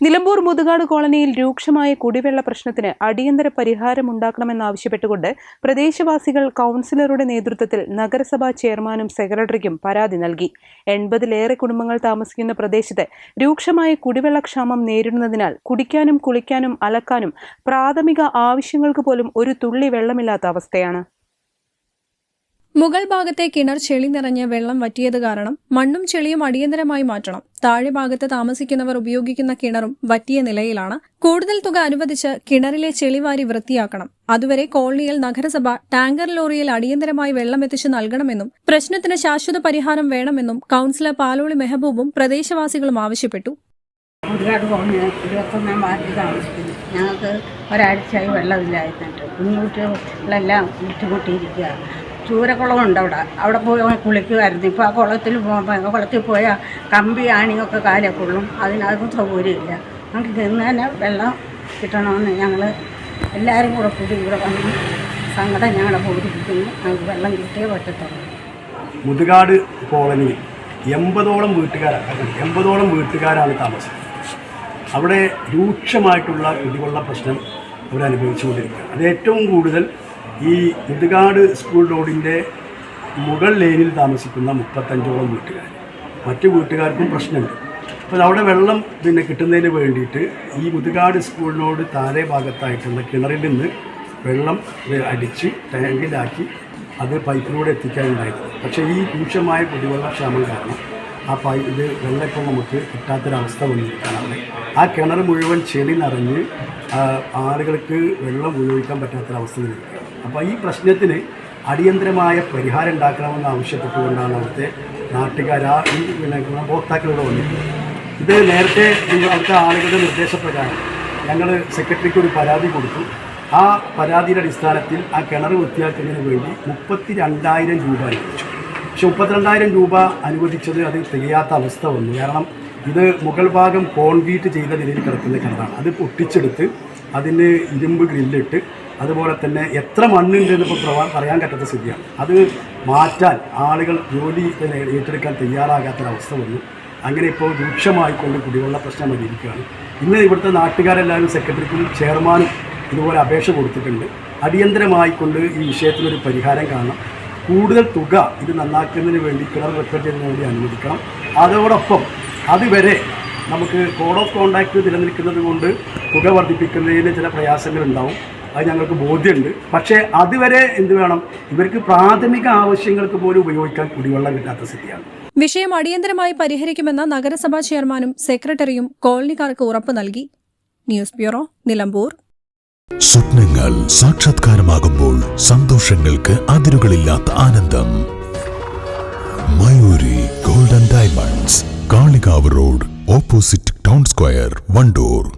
നിലമ്പൂർ മുതുകാട് കോളനിയിൽ രൂക്ഷമായ കുടിവെള്ള പ്രശ്നത്തിന് അടിയന്തര പരിഹാരമുണ്ടാക്കണമെന്നാവശ്യപ്പെട്ടുകൊണ്ട് പ്രദേശവാസികൾ കൗൺസിലറുടെ നേതൃത്വത്തിൽ നഗരസഭാ ചെയർമാനും സെക്രട്ടറിക്കും പരാതി നൽകി. എൺപതിലേറെ കുടുംബങ്ങൾ താമസിക്കുന്ന പ്രദേശത്ത് രൂക്ഷമായ കുടിവെള്ളക്ഷാമം നേരിടുന്നതിനാൽ കുടിക്കാനും കുളിക്കാനും അലക്കാനും പ്രാഥമിക ആവശ്യങ്ങൾക്ക് പോലും ഒരു തുള്ളി വെള്ളമില്ലാത്ത അവസ്ഥയാണ്. മുകൾ ഭാഗത്തെ കിണർ ചെളി നിറഞ്ഞ് വെള്ളം വറ്റിയത് കാരണം മണ്ണും ചെളിയും അടിയന്തരമായി മാറ്റണം. താഴെ ഭാഗത്ത് താമസിക്കുന്നവർ ഉപയോഗിക്കുന്ന കിണറും വറ്റിയ നിലയിലാണ്. കൂടുതൽ തുക അനുവദിച്ച് കിണറിലെ ചെളിവാരി വൃത്തിയാക്കണം. അതുവരെ കോളനിയിൽ നഗരസഭ ടാങ്കർ ലോറിയിൽ അടിയന്തരമായി വെള്ളം എത്തിച്ചു നൽകണമെന്നും പ്രശ്നത്തിന് ശാശ്വത പരിഹാരം വേണമെന്നും കൌൺസിലർ പാലോളി മെഹബൂബും പ്രദേശവാസികളും ആവശ്യപ്പെട്ടു. ഞങ്ങൾക്ക് ഒരാഴ്ചയായി വെള്ളമില്ലായിരുന്നു കുഞ്ഞുകുട്ടികളെല്ലാം ബുദ്ധിമുട്ടിയിരിക്കുക ചൂരക്കുളമുണ്ട് അവിടെ. അവിടെ പോയി കുളിക്കുമായിരുന്നു. ഇപ്പോൾ ആ കുളത്തിൽ കുളത്തിൽ പോയാൽ കമ്പി ആണിയൊക്കെ കാലേ കൊള്ളും അതിനകത്ത് സൗകര്യമില്ല. നമുക്ക് ഇന്ന് തന്നെ വെള്ളം കിട്ടണമെന്ന് ഞങ്ങൾ എല്ലാവരും കൂടെ കൂടി ഇവിടെ വന്ന് സങ്കടം ഞങ്ങളെ പോയിരിക്കുന്നു ഞങ്ങൾക്ക് വെള്ളം കിട്ടിയേ പറ്റത്തുള്ളൂ. മുതുകാട് കോളനിയിൽ എൺപതോളം വീട്ടുകാരാണ് എൺപതോളം വീട്ടുകാരാണ് താമസം. അവിടെ രൂക്ഷമായിട്ടുള്ള കുടിവെള്ള പ്രശ്നം അവരനുഭവിച്ചുകൊണ്ടിരിക്കുകയാണ്. അത് ഏറ്റവും കൂടുതൽ ഈ ഇടുകാട് സ്കൂൾ റോഡിന്റെ മുകൾ ലൈനിൽ താമസിക്കുന്ന മുപ്പത്തഞ്ചോളം വീട്ടുകാർ മറ്റു വീട്ടുകാർക്കും പ്രശ്നമുണ്ട്. അപ്പോൾ അവിടെ വെള്ളം പിന്നെ കിട്ടുന്നതിന് വേണ്ടിയിട്ട് ഈ മുതുകാട് സ്കൂളിനോട് താഴെ ഭാഗത്തായിട്ടുള്ള കിണറിൽ നിന്ന് വെള്ളം അടിച്ച് ടാങ്കിലാക്കി അത് പൈപ്പിലൂടെ എത്തിക്കാനുണ്ടായിരുന്നു. പക്ഷേ ഈ രൂക്ഷമായ കുടിവെള്ള ക്ഷാമം കാരണം ആ പൈ ഇത് വെള്ളമൊക്കെ നമുക്ക് കിട്ടാത്തൊരവസ്ഥ വന്നിരിക്കുകയാണ് ആ കിണർ മുഴുവൻ ചെളി നിറഞ്ഞ് ആളുകൾക്ക് വെള്ളം ഉപയോഗിക്കാൻ പറ്റാത്തൊരവസ്ഥ നിൽക്കുകയാണ് അപ്പോൾ ഈ പ്രശ്നത്തിന് അടിയന്തരമായ പരിഹാരം ഉണ്ടാക്കണമെന്ന് ആവശ്യപ്പെട്ടുകൊണ്ടാണ് അവിടുത്തെ നാട്ടുകാർ ആ ഈ പിന്നെ ഉപഭോക്താക്കളിവിടെ വന്നിട്ടുള്ളത് ഇത് നേരത്തെ അവിടുത്തെ ആളുകളുടെ നിർദ്ദേശപ്രകാരം ഞങ്ങൾ സെക്രട്ടറിക്ക് ഒരു പരാതി കൊടുത്തു. ആ പരാതിയുടെ അടിസ്ഥാനത്തിൽ ആ കിണർ വൃത്തിയാക്കുന്നതിന് വേണ്ടി മുപ്പത്തി രണ്ടായിരം രൂപ അനുവദിച്ചു. പക്ഷെ മുപ്പത്തിരണ്ടായിരം രൂപ അനുവദിച്ചത് അത് തികയാത്ത അവസ്ഥ വന്നു. കാരണം ഇത് മുകൾ ഭാഗം കോൺക്രീറ്റ് ചെയ്ത നിലയിൽ കിടക്കുന്ന കിണറാണ്. അത് പൊട്ടിച്ചെടുത്ത് അതിന് ഇരുമ്പ് ഗ്രില്ലിട്ട് അതുപോലെ തന്നെ എത്ര മണ്ണുണ്ട് എന്നിപ്പോൾ പ്രവാ- പറയാൻ പറ്റാത്ത സ്ഥിതിയാണ്. അത് മാറ്റാൻ ആളുകൾ ജോലി ഏറ്റെടുക്കാൻ തയ്യാറാകാത്തൊരവസ്ഥ വന്നു. അങ്ങനെ ഇപ്പോൾ രൂക്ഷമായിക്കൊണ്ട് കുടിവെള്ള പ്രശ്നം വന്നിരിക്കുകയാണ്. ഇന്ന് ഇവിടുത്തെ നാട്ടുകാരെല്ലാവരും സെക്രട്ടറിക്കും ചെയർമാനും ഇതുപോലെ അപേക്ഷ കൊടുത്തിട്ടുണ്ട്. അടിയന്തരമായിക്കൊണ്ട് ഈ വിഷയത്തിനൊരു പരിഹാരം കാണണം കൂടുതൽ തുക ഇത് നന്നാക്കുന്നതിന് വേണ്ടി കിണർ റിപ്പയർ ചെയ്യുന്നതിന് വേണ്ടി അനുവദിക്കണം. അതോടൊപ്പം അതുവരെ നമുക്ക് കോഡ് ഓഫ് കോണ്ടാക്ട് നിലനിൽക്കുന്നത് കൊണ്ട് തുക വർദ്ധിപ്പിക്കുന്നതിന് ചില പ്രയാസങ്ങളുണ്ടാവും. അത് ഞങ്ങൾക്ക് ബോധ്യമുണ്ട്. പക്ഷേ അതുവരെ എന്ത് വേണം? ഇവർക്ക് പ്രാഥമിക ആവശ്യങ്ങൾക്ക് പോലും ഉപയോഗിക്കാൻ കുടിവെള്ളം കിട്ടാത്ത സ്ഥിതിയാണ്. വിഷയം അടിയന്തരമായി പരിഹരിക്കുമെന്ന നഗരസഭാ ചെയർമാനും സെക്രട്ടറിയും കോളനിക്കാർക്ക് ഉറപ്പ് നൽകി. News bureau Nilambur. സ്വപ്നങ്ങൾ സാക്ഷാത്കാരമാകുമ്പോൾ സന്തോഷങ്ങൾക്ക് അതിരുകളില്ലാത്ത ആനന്ദം. Mayuri golden diamonds Kalikavu road opposite town square Wandoor.